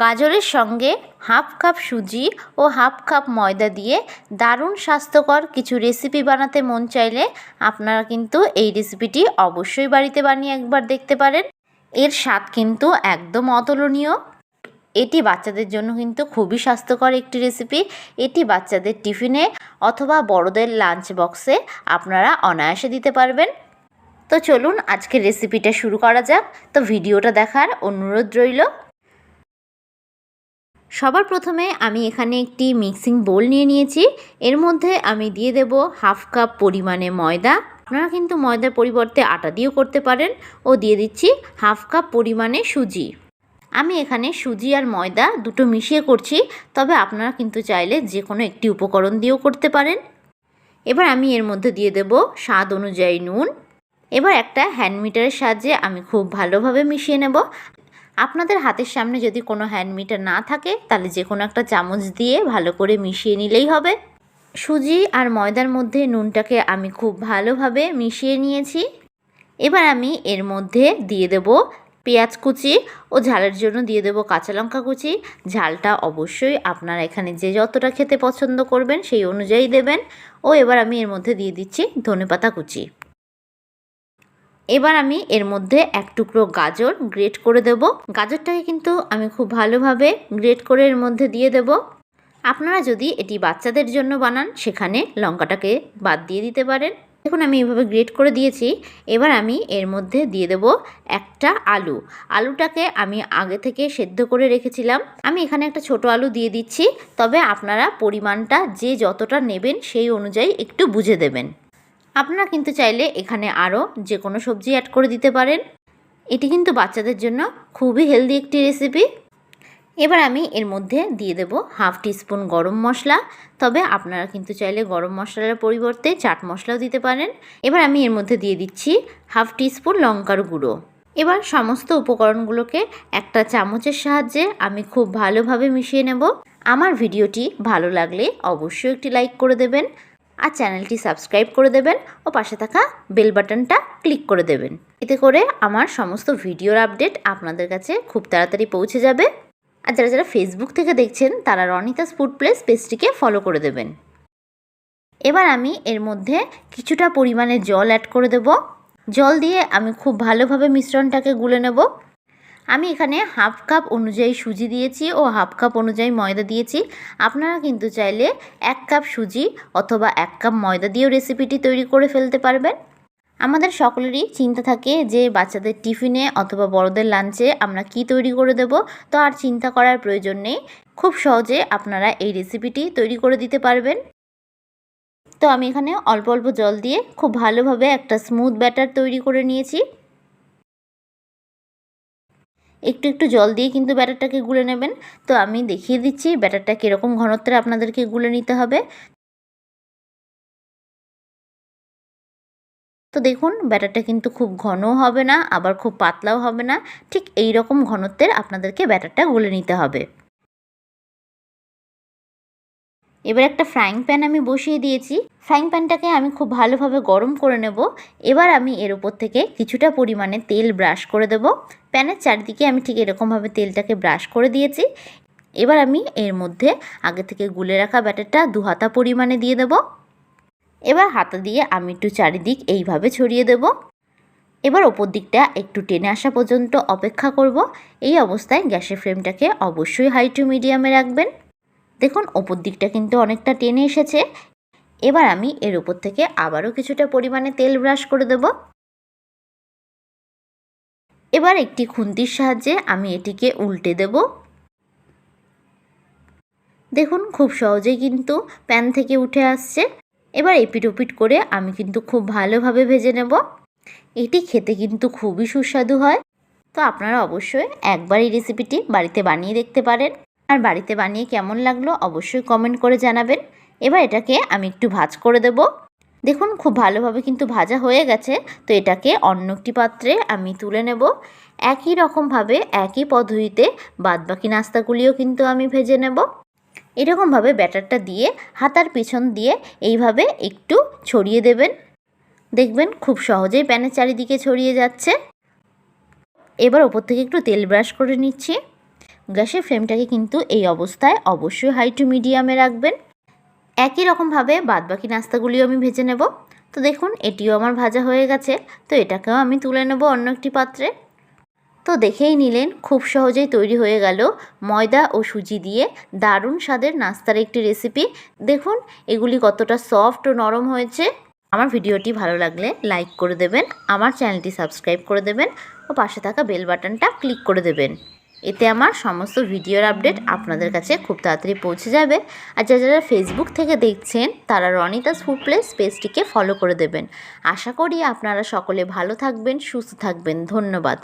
গাজরের সঙ্গে half cup সুজি ও হাফ কাপ ময়দা দিয়ে দারুণ স্বাস্থ্যকর কিছু রেসিপি বানাতে মন চাইলে আপনারা কিন্তু এই রেসিপিটি অবশ্যই বাড়িতে বানিয়ে একবার দেখতে পারেন। এর স্বাদ কিন্তু একদম অতুলনীয়। এটি বাচ্চাদের জন্য কিন্তু খুবই স্বাস্থ্যকর একটি রেসিপি এটি বাচ্চাদের টিফিনে অথবা বড়দের লাঞ্চ বক্সে আপনারা অনায়াসে দিতে পারবেন। তো চলুন আজকের রেসিপিটা শুরু করা যাক। তো ভিডিওটা দেখার অনুরোধ রইল। সবার প্রথমে আমি এখানে একটি মিক্সিং বোল নিয়ে নিয়েছি। এর মধ্যে আমি দিয়ে দেব হাফ কাপ পরিমাণে ময়দা। আপনারা কিন্তু ময়দার পরিবর্তে আটা দিয়েও করতে পারেন। ও দিয়ে দিচ্ছি হাফ কাপ পরিমাণে সুজি। আমি এখানে সুজি আর ময়দা দুটো মিশিয়ে করছি। তবে আপনারা কিন্তু চাইলে যে কোনো একটি উপকরণ দিয়েও করতে পারেন। এবার আমি এর মধ্যে দিয়ে দেব স্বাদ অনুযায়ী নুন। এবার একটা হ্যান্ড মিটারের সাহায্যে আমি খুব ভালোভাবে মিশিয়ে নেব। আপনাদের হাতের সামনে যদি কোনো হ্যান্ড মিটার না থাকে, তাহলে যে কোনো একটা চামচ দিয়ে ভালো করে মিশিয়ে নিলেই হবে। সুজি আর ময়দার মধ্যে নুনটাকে আমি খুব ভালোভাবে মিশিয়ে নিয়েছি। এবার আমি এর মধ্যে দিয়ে দেব পেঁয়াজ কুচি ও ঝালের জন্য দিয়ে দেব কাঁচা লঙ্কা কুচি। ঝালটা অবশ্যই আপনারা এখানে যে যতটা খেতে পছন্দ করবেন, সেই অনুযায়ী দেবেন। ও এবার আমি এর মধ্যে দিয়ে দিচ্ছি ধনেপাতা কুচি। এবার আমি এর মধ্যে এক টুকরো গাজর গ্রেট করে দেব। গাজরটাকে কিন্তু আমি খুব ভালোভাবে গ্রেট করে এর মধ্যে দিয়ে দেব। আপনারা যদি এটি বাচ্চাদের জন্য বানান, সেখানে লঙ্কাটাকে বাদ দিয়ে দিতে পারেন। দেখুন, আমি এভাবে গ্রেট করে দিয়েছি। এবার আমি এর মধ্যে দিয়ে দেব একটা আলু। আলুটাকে আমি আগে থেকে সেদ্ধ করে রেখেছিলাম। আমি এখানে একটা ছোট আলু দিয়ে দিচ্ছি। তবে আপনারা পরিমাণটা যে যতটা নেবেন, সেই অনুযায়ী একটু বুঝে দেবেন। আপনারা কিন্তু চাইলে এখানে আরও যে কোনো সবজি অ্যাড করে দিতে পারেন। এটি কিন্তু বাচ্চাদের জন্য খুবই হেলদি একটি রেসিপি এবার আমি এর মধ্যে দিয়ে দেব হাফ টিস্পুন গরম মশলা। তবে আপনারা কিন্তু চাইলে গরম মশলার পরিবর্তে চাট মশলাও দিতে পারেন। এবার আমি এর মধ্যে দিয়ে দিচ্ছি হাফ টিস্পুন লঙ্কার গুঁড়ো। এবার সমস্ত উপকরণগুলোকে একটা চামচের সাহায্যে আমি খুব ভালোভাবে মিশিয়ে নেব। আমার ভিডিওটি ভালো লাগলে অবশ্যই একটি লাইক করে দেবেন। আর চ্যানেলটি সাবস্ক্রাইব করে দেবেন ও পাশে থাকা বেল বাটনটা ক্লিক করে দেবেন। এতে করে আমার সমস্ত ভিডিওর আপডেট আপনাদের কাছে খুব তাড়াতাড়ি পৌঁছে যাবে। আর যারা যারা ফেসবুক থেকে দেখছেন, তারা রনিতাস ফুড প্লেস পেজটিকে ফলো করে দেবেন। এবার আমি এর মধ্যে কিছুটা পরিমাণে জল অ্যাড করে দেব। জল দিয়ে আমি খুব ভালোভাবে মিশ্রণটাকে গুলে নেব। আমি এখানে হাফ কাপ অনুযায়ী সুজি দিয়েছি ও হাফ কাপ অনুযায়ী ময়দা দিয়েছি। আপনারা কিন্তু চাইলে এক কাপ সুজি অথবা এক কাপ ময়দা দিয়েও রেসিপিটি তৈরি করে ফেলতে পারবেন। আমাদের সকলেরই চিন্তা থাকে যে বাচ্চাদের টিফিনে অথবা বড়দের লাঞ্চে আমরা কি তৈরি করে দেব, তো আর চিন্তা করার প্রয়োজন নেই। খুব সহজে আপনারা এই রেসিপিটি তৈরি করে দিতে পারবেন। তো আমি এখানে অল্প অল্প জল দিয়ে খুব ভালোভাবে একটা স্মুথ ব্যাটার তৈরি করে নিয়েছি। একটু একটু জল দিয়ে কিন্তু ব্যাটারটাকে গুলে নেবেন। তো আমি দেখিয়ে দিচ্ছি ব্যাটারটা কীরকম ঘনত্বে আপনাদেরকে গুলে নিতে হবে। তো দেখুন, ব্যাটারটা কিন্তু খুব ঘনও হবে না, আবার খুব পাতলাও হবে না। ঠিক এই রকম ঘনত্বের আপনাদেরকে ব্যাটারটা গুলে নিতে হবে। এবার একটা ফ্রাইং প্যান আমি বসিয়ে দিয়েছি। ফ্রাইং প্যানটাকে আমি খুব ভালোভাবে গরম করে নেব। এবার আমি এর উপর থেকে কিছুটা পরিমাণে তেল ব্রাশ করে দেব। প্যানের চারিদিকে আমি ঠিক এরকমভাবে তেলটাকে ব্রাশ করে দিয়েছি। এবার আমি এর মধ্যে আগে থেকে গুলে রাখা ব্যাটারটা দু হাতা পরিমাণে দিয়ে দেব। এবার হাতা দিয়ে আমি একটু চারিদিক এইভাবে ছড়িয়ে দেব। এবার ওপর দিকটা একটু টেনে আসা পর্যন্ত অপেক্ষা করব। এই অবস্থায় গ্যাসের ফ্লেমটাকে অবশ্যই হাই টু মিডিয়ামে রাখবেন। দেখুন, ওপর দিকটা কিন্তু অনেকটা টেনে এসেছে। এবার আমি এর উপর থেকে আবারও কিছুটা পরিমাণে তেল ব্রাশ করে দেব। এবার একটি খুন্তির সাহায্যে আমি এটিকে উল্টে দেব। দেখুন, খুব সহজেই কিন্তু প্যান থেকে উঠে আসছে। এবার এপিট ওপিট করে আমি কিন্তু খুব ভালোভাবে ভেজে নেব। এটি খেতে কিন্তু খুবই সুস্বাদু হয়। তো আপনারা অবশ্যই একবার এই রেসিপিটি বাড়িতে বানিয়ে দেখতে পারেন। আর বাড়িতে বানিয়ে কেমন লাগল অবশ্যই কমেন্ট করে জানাবেন। এবার এটাকে আমি একটু ভাজ করে দেব। দেখুন, খুব ভালোভাবে কিন্তু ভাজা হয়ে গেছে। তো এটাকে অন্য একটি পাত্রে আমি তুলে নেব। একই রকমভাবে, একই পদ্ধতিতে বাদবাকি নাস্তাগুলিও কিন্তু আমি ভেজে নেব। এরকমভাবে ব্যাটারটা দিয়ে, হাতার পিছন দিয়ে এইভাবে একটু ছড়িয়ে দেবেন। দেখবেন, খুব সহজেই প্যানের চারিদিকে ছড়িয়ে যাচ্ছে। এবার ওপর থেকে একটু তেল ব্রাশ করে নিচ্ছি। গ্যাসের ফ্লেমটাকে কিন্তু এই অবস্থায় অবশ্যই হাই টু মিডিয়ামে রাখবেন। একই রকমভাবে বাদবাকি নাস্তাগুলিও আমি ভেজে নেব। তো দেখুন, এটিও আমার ভাজা হয়ে গেছে। তো এটাকেও আমি তুলে নেব অন্য একটি পাত্রে। তো দেখেই নিলেন, খুব সহজেই তৈরি হয়ে গেল ময়দা ও সুজি দিয়ে দারুণ স্বাদের নাস্তার একটি রেসিপি দেখুন, এগুলি কতটা সফট ও নরম হয়েছে। আমার ভিডিওটি ভালো লাগলে লাইক করে দেবেন, আমার চ্যানেলটি সাবস্ক্রাইব করে দেবেন ও পাশে থাকা বেল বাটনটা ক্লিক করে দেবেন। এতে আমার সমস্ত ভিডিওর আপডেট আপনাদের কাছে খুব তাড়াতাড়ি পৌঁছে যাবে। আর যারা যারা ফেসবুক থেকে দেখছেন, তারা রনিতাস ফুড প্লেস পেজটিকে ফলো করে দেবেন। আশা করি আপনারা সকলে ভালো থাকবেন, সুস্থ থাকবেন। ধন্যবাদ।